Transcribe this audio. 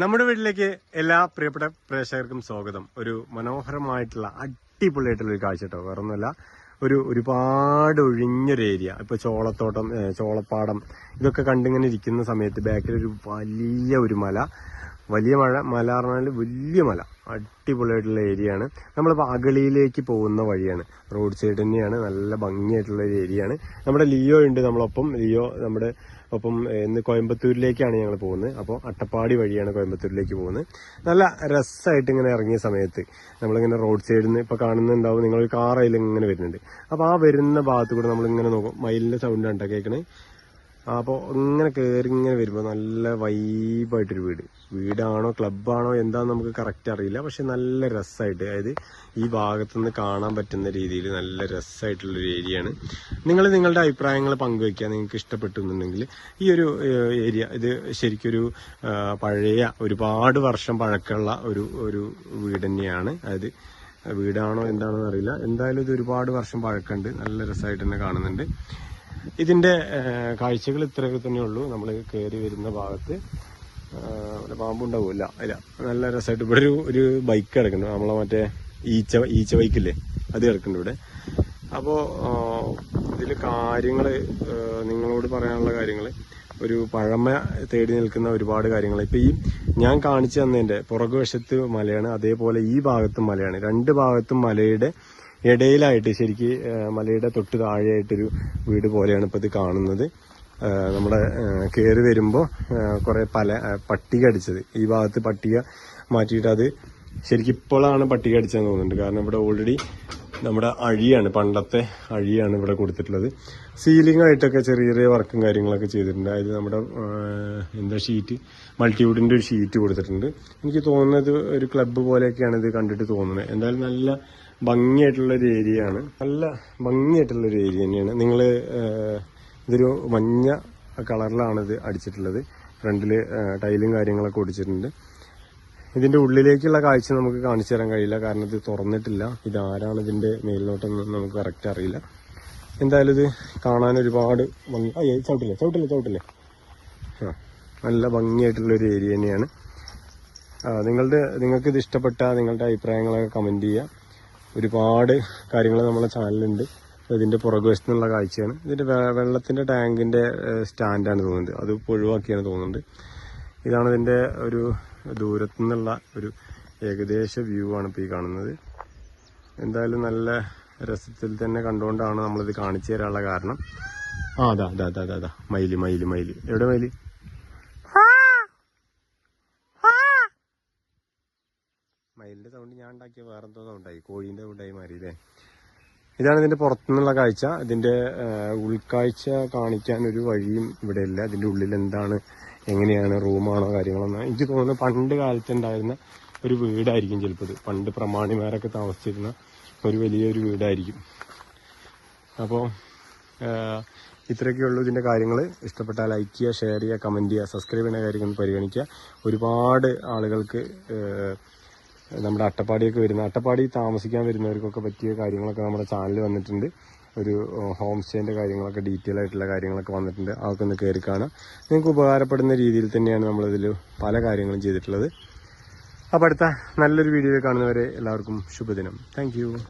നമ്മുടെ വീട്ടിലേക്ക് എല്ലാ പ്രിയപ്പെട്ട പ്രേക്ഷകർക്കും സ്വാഗതം. ഒരു മനോഹരമായിട്ടുള്ള അടിപൊളിയായിട്ടുള്ള ഒരു കാഴ്ച കേട്ടോ. വേറെ ഒരു ഒരുപാട് ഒഴിഞ്ഞൊരു ഏരിയ ഇപ്പൊ ചോളത്തോട്ടം ചോളപ്പാടം ഇതൊക്കെ കണ്ടിങ്ങനെ ഇരിക്കുന്ന സമയത്ത് ബാക്കിൽ ഒരു വലിയ ഒരു മല. വലിയ മഴ മല പറഞ്ഞാൽ വലിയ മല. അടിപൊളിയായിട്ടുള്ള ഏരിയ ആണ് നമ്മളിപ്പോൾ അഗളിയിലേക്ക് പോകുന്ന വഴിയാണ്. റോഡ് സൈഡ് തന്നെയാണ്. നല്ല ഭംഗിയായിട്ടുള്ള ഒരു ഏരിയ ആണ് നമ്മുടെ ലിയോ ഉണ്ട് നമ്മളൊപ്പം. ലിയോ നമ്മുടെ ഒപ്പം ഇന്ന് കോയമ്പത്തൂരിലേക്കാണ് ഞങ്ങൾ പോകുന്നത്. അപ്പോൾ അട്ടപ്പാടി വഴിയാണ് കോയമ്പത്തൂരിലേക്ക് പോകുന്നത്. നല്ല രസമായിട്ട് ഇങ്ങനെ ഇറങ്ങിയ സമയത്ത് നമ്മളിങ്ങനെ റോഡ് സൈഡിൽ നിന്ന് ഇപ്പോൾ കാണുന്നുണ്ടാവും. നിങ്ങൾ കാർ ഇങ്ങനെ വരുന്നുണ്ട്. അപ്പോൾ ആ വരുന്ന ഭാഗത്ത് കൂടെ നമ്മളിങ്ങനെ നോക്കും. മയിലിന്റെ സൗണ്ട് കണ്ടാ? കേൾക്കണേ അപ്പോൾ ഇങ്ങനെ കയറി ഇങ്ങനെ വരുമ്പോൾ നല്ല വൈബായിട്ടൊരു വീട്. വീടാണോ ക്ലബ്ബാണോ എന്താണെന്ന് നമുക്ക് കറക്റ്റ് അറിയില്ല. പക്ഷെ നല്ല രസമായിട്ട് അതായത് ഈ ഭാഗത്തു നിന്ന് കാണാൻ പറ്റുന്ന രീതിയിൽ നല്ല രസമായിട്ടുള്ളൊരു ഏരിയയാണ് നിങ്ങൾ നിങ്ങളുടെ അഭിപ്രായങ്ങൾ പങ്കുവയ്ക്കുക നിങ്ങൾക്ക് ഇഷ്ടപ്പെട്ടുന്നുണ്ടെങ്കിൽ ഈ ഒരു ഏരിയ ഇത് ശരിക്കൊരു പഴയ ഒരുപാട് വർഷം പഴക്കമുള്ള ഒരു ഒരു വീട് തന്നെയാണ്. അതായത് വീടാണോ എന്താണെന്ന് അറിയില്ല. എന്തായാലും ഇത് ഒരുപാട് വർഷം പഴക്കമുണ്ട്. നല്ല രസമായിട്ട് തന്നെ കാണുന്നുണ്ട്. ഇതിന്റെ ഏഹ്, കാഴ്ചകൾ ഇത്രയൊക്കെ തന്നെയുള്ളൂ നമ്മൾ കയറി വരുന്ന ഭാഗത്ത് അവിടെ പാമ്പുണ്ടാവില്ല ഇല്ല നല്ല രസമായിട്ട് ഇവിടെ ഒരു ഒരു ബൈക്ക് കിടക്കുന്നു നമ്മളെ മറ്റേ ഈച്ച ഈച്ച ബൈക്കില്ലേ? അത് കിടക്കുന്നുണ്ട് ഇവിടെ. അപ്പോൾ ഇതിൽ കാര്യങ്ങൾ നിങ്ങളോട് പറയാനുള്ള കാര്യങ്ങൾ ഒരു പഴമ തേടി നിൽക്കുന്ന ഒരുപാട് കാര്യങ്ങൾ ഇപ്പൊ ഈ ഞാൻ കാണിച്ചു തന്നതിന്റെ പുറകുവശത്ത് മലയാണ് അതേപോലെ ഈ ഭാഗത്തും മലയാണ്. രണ്ട് ഭാഗത്തും മലയുടെ ഇടയിലായിട്ട് ശരിക്ക് മലയുടെ തൊട്ട് താഴെയായിട്ടൊരു വീട് പോലെയാണ് ഇപ്പോൾ ഇത് കാണുന്നത് നമ്മുടെ കയറി വരുമ്പോൾ കുറെ പല പട്ടിക അടിച്ചത്. ഈ ഭാഗത്ത് പട്ടിക മാറ്റിയിട്ട് അത് ശരിക്കും ഇപ്പോഴാണ് പട്ടിക അടിച്ചതെന്ന് തോന്നുന്നുണ്ട്. കാരണം ഇവിടെ ഓൾറെഡി നമ്മുടെ അഴിയാണ് പണ്ടത്തെ അഴിയാണ് ഇവിടെ കൊടുത്തിട്ടുള്ളത്. സീലിംഗ് ആയിട്ടൊക്കെ ചെറിയ ചെറിയ വർക്കും കാര്യങ്ങളൊക്കെ ചെയ്തിട്ടുണ്ട്. അതായത് നമ്മുടെ എന്താ ഷീറ്റ് മൾട്ടിവുഡിന്റെ ഒരു ഷീറ്റ് കൊടുത്തിട്ടുണ്ട്. എനിക്ക് തോന്നുന്നത് ഒരു ക്ലബ്ബ് പോലെയൊക്കെയാണ് ഇത് കണ്ടിട്ട് തോന്നുന്നത്. എന്തായാലും നല്ല ഭംഗിയായിട്ടുള്ള ഒരു ഏരിയ ആണ് നല്ല ഭംഗിയായിട്ടുള്ളൊരു ഏരിയ തന്നെയാണ്. നിങ്ങൾ ഇതൊരു മഞ്ഞ കളറിലാണ് ഇത് അടിച്ചിട്ടുള്ളത്. ഫ്രണ്ടിൽ ടൈലും കാര്യങ്ങളൊക്കെ ഒടിച്ചിട്ടുണ്ട്. ഇതിന്റെ ഉള്ളിലേക്കുള്ള കാഴ്ച നമുക്ക് കാണിച്ചു തരാൻ കഴിയില്ല. കാരണം ഇത് തുറന്നിട്ടില്ല. ഇതാരാണ് ആരാണ് മേൽനോട്ടം എന്ന് നമുക്ക് കറക്റ്റ് അറിയില്ല. എന്തായാലും ഇത് കാണാൻ ഒരുപാട് ഭംഗി അയ്യേ ചവിട്ടില്ലേ? ചവിട്ടില്ലേ? ചവിട്ടില്ലേ? ആ നല്ല ഭംഗിയായിട്ടുള്ളൊരു ഏരിയ തന്നെയാണ്. നിങ്ങളുടെ നിങ്ങൾക്കിത് ഇഷ്ടപ്പെട്ട നിങ്ങളുടെ അഭിപ്രായങ്ങളൊക്കെ കമന്റ് ചെയ്യുക. ഒരുപാട് കാര്യങ്ങൾ നമ്മളെ ചാനലുണ്ട് ഇതിന്റെ പുറകുവശത്ത് നിന്നുള്ള കാഴ്ചയാണ്. ഇതിന്റെ വെള്ളത്തിന്റെ ടാങ്കിന്റെ സ്റ്റാൻഡാണ് തോന്നുന്നത്. അത് ഒഴിവാക്കിയാണ് തോന്നുന്നുണ്ട്. ഇതാണ് ഇതിന്റെ ഒരു ദൂരത്തു നിന്നുള്ള ഒരു ഏകദേശ വ്യൂ ആണ് ഇപ്പോൾ ഈ കാണുന്നത്. എന്തായാലും നല്ല രസത്തിൽ തന്നെ കണ്ടുകൊണ്ടാണ് നമ്മളിത് കാണിച്ചു തരാനുള്ള കാരണം. ആ അതാ അതാ അതാ, അതാ. മയിൽ മയിൽ മയിൽ. എവിടെ മയിൽ? മയിലിന്റെ സൗണ്ട് ഞാൻ ഉണ്ടാക്കിയ വേറെന്തോ സൗണ്ടായി. കോഴീന്റെ സൗണ്ടായി മാറിയില്ലേ ഇതാണ് ഇതിന്റെ പുറത്തുനിന്നുള്ള കാഴ്ച. ഇതിന്റെ ഉൾക്കാഴ്ച കാണിക്കാൻ ഒരു വഴിയും ഇവിടെ ഇല്ല. ഇതിന്റെ ഉള്ളിൽ എന്താണ് എങ്ങനെയാണ് റൂമാണോ കാര്യങ്ങളൊന്നും. എനിക്ക് തോന്നുന്നു പണ്ട് കാലത്തുണ്ടായിരുന്ന ഒരു വീടായിരിക്കും ചിലപ്പോൾ ഇത് പണ്ട് പ്രമാണിമാരൊക്കെ താമസിച്ചിരുന്ന ഒരു വലിയൊരു വീടായിരിക്കും. അപ്പോൾ ഇത്രയൊക്കെയുള്ളൂ ഇതിന്റെ കാര്യങ്ങൾ ഇഷ്ടപ്പെട്ടാൽ ലൈക്ക് ചെയ്യുക ഷെയർ ചെയ്യുക കമന്റ് ചെയ്യുക സബ്സ്ക്രൈബ് ചെയ്യുന്ന കാര്യങ്ങൾ പരിഗണിക്കുക. ഒരുപാട് ആളുകൾക്ക് നമ്മുടെ അട്ടപ്പാടിയൊക്കെ വരുന്ന അട്ടപ്പാടി താമസിക്കാൻ വരുന്നവർക്കൊക്കെ പറ്റിയ കാര്യങ്ങളൊക്കെ നമ്മുടെ ചാനൽ വന്നിട്ടുണ്ട്. ഒരു ഹോം സ്റ്റേന്റെ കാര്യങ്ങളൊക്കെ ഡീറ്റെയിൽ ആയിട്ടുള്ള കാര്യങ്ങളൊക്കെ വന്നിട്ടുണ്ട്. അതൊക്കെ ഒന്ന് കയറി കാണാം. നിങ്ങൾക്ക് ഉപകാരപ്പെടുന്ന രീതിയിൽ തന്നെയാണ് നമ്മളിതിൽ പല കാര്യങ്ങളും ചെയ്തിട്ടുള്ളത്. അപ്പോൾ അടുത്ത നല്ലൊരു വീഡിയോ കാണുന്നവരെ എല്ലാവർക്കും ശുഭദിനം. താങ്ക്